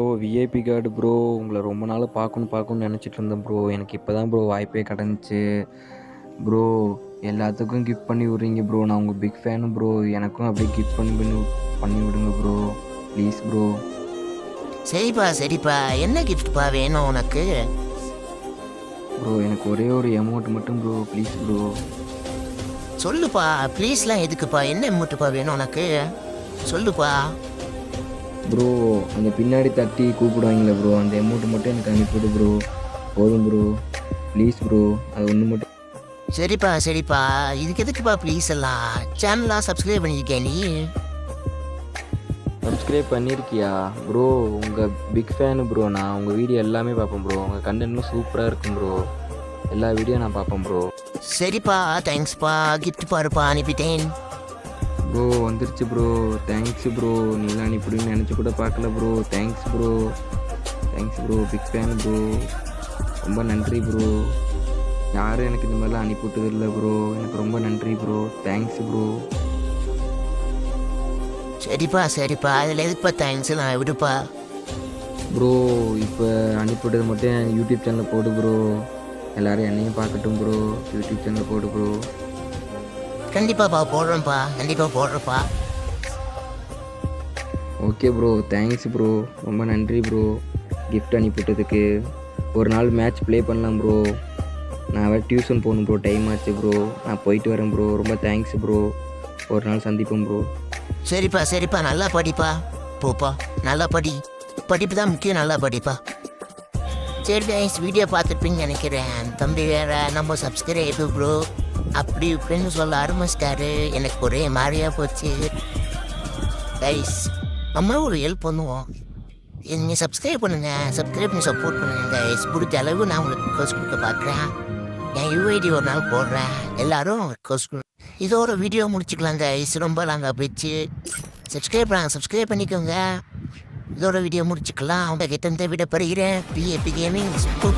Bro VIP card bro உங்களை ரொம்ப நாள் பார்க்கணும் பார்க்கணும்னு நினச்சிட்டு இருந்தேன் ப்ரோ எனக்கு இப்போ தான் ப்ரோ வாய்ப்பே கிடந்துச்சு ப்ரோ எல்லாத்துக்கும் கிஃப்ட் பண்ணி விட்றீங்க ப்ரோ நான் உங்கள் பிக் ஃபேனு ப்ரோ எனக்கும் அப்படியே கிஃப்ட் பண்ணி பண்ணி பண்ணி விடுங்க ப்ரோ ப்ளீஸ் ப்ரோ சரிப்பா சரிப்பா. என்ன கிஃப்ட்ப்பா வேணும் உனக்கு? ப்ரோ எனக்கு ஒரே ஒரு அமௌண்ட் மட்டும் ப்ரோ ப்ளீஸ் ப்ரோ சொல்லுப்பா. ப்ளீஸ்லாம் எதுக்குப்பா? என்ன அமௌண்ட்டுப்பா வேணும் உனக்கு? சொல்லுப்பா. ப்ரோ அந்த பின்னாடி தட்டி கூப்பிடுவாங்களே ப்ரோ அந்த அமௌண்ட் மட்டும் எனக்கு அனுப்பிவிடு ப்ரோ போதும் ப்ரோ ப்ளீஸ் ப்ரோ அது ஒன்று மட்டும். சரிப்பா சரிப்பா. இதுக்கு எதுக்குப்பா ப்ளீஸ் எல்லாம்? சேனலாக சப்ஸ்கிரைப் பண்ணியிருக்கேன் நீ? சப்ஸ்கிரைப் பண்ணியிருக்கியா? ப்ரோ உங்கள் பிக் ஃபேனு ப்ரோ நான் உங்கள் வீடியோ எல்லாமே பார்ப்பேன் ப்ரோ உங்கள் கண்டென்ட்லாம் சூப்பராக இருக்கும் ப்ரோ எல்லா வீடியோ நான் பார்ப்பேன் ப்ரோ சரிப்பா தேங்க்ஸ்ப்பா gift பாருப்பா அனுப்பிட்டேன். ப்ரோ வந்துருச்சு ப்ரோ தேங்க்ஸ் ப்ரோ நீலாம் இப்படின்னு நினச்சி கூட பார்க்கல bro thanks bro thanks bro big fan bro ரொம்ப நன்றி ப்ரோ யாரும் எனக்கு இந்த மாதிரிலாம் அனுப்பி விட்டது இல்லை ப்ரோ எனக்கு ரொம்ப நன்றி ப்ரோ தேங்க்ஸ் ப்ரோ சரிப்பா சரிப்பா. அதில் எதுக்குப்பா தேங்க்ஸ் நான் விடுப்பா. ப்ரோ இப்போ அனுப்பிவிட்டது மட்டும் யூடியூப் சேனலில் போடு ப்ரோ எல்லாரும் என்னையும் பார்க்கட்டும் ப்ரோ யூடியூப் சேனலில் போடு ப்ரோ கண்டிப்பாப்பா போடுறேன்ப்பா. கண்டிப்பாக போடுறேன்ப்பா. Okay bro thanks bro. ரொம்ப நன்றி ப்ரோ. gift அனுப்பிவிட்டதுக்கு ஒரு நாள் மேட்ச் ப்ளே பண்ணலாம் ப்ரோ. நான் வேறு டியூஷன் போகணும் ப்ரோ. டைம் ஆச்சு ப்ரோ. நான் போயிட்டு வரேன் ப்ரோ. ரொம்ப தேங்க்ஸ் ப்ரோ. ஒரு நாள் சந்திப்போம் ப்ரோ. சரிப்பா சரிப்பா. நல்லா படிப்பா. போப்பா. நல்லா படி. படிப்பு தான் முக்கியம். நல்லா படிப்பா. சரி கைஸ் வீடியோ பார்த்துருப்பீங்கன்னு நினைக்கிறேன். தம்பி வேற நம்ம சப்ஸ்கிரைபு ப்ரோ. அப்படி இப்படின்னு சொல்ல ஆரம்பிச்சிட்டாரு. எனக்கு ஒரே மாதிரியா போச்சு. கைஸ் நம்ம ஒரு ஹெல்ப் பண்ணுவோம். நீங்கள் சப்ஸ்கிரைப் பண்ணுங்க. சப்ஸ்கிரைப் பண்ணி சப்போர்ட் பண்ணுங்க கைஸ் பிடிச்ச அளவு நான் உங்களுக்கு கோர்ஸ் கொடுக்க பார்க்குறேன். என் யூஐடி ஒரு நாள் போடுறேன். எல்லாரும் கோர்ஸ் இதோட வீடியோ முடிச்சுக்கலாம் கைஸ் ரொம்ப நாங்கள் போயிடுச்சு சப்ஸ்கிரைப் பண்ணாங்க. சப்ஸ்கிரைப் பண்ணிக்கோங்க. இதோட வீடியோ முடிச்சுக்கலாம். அவங்க கிட்ட விட பெறுகிறேன் பிஏபி கேமிங் சூப்பர்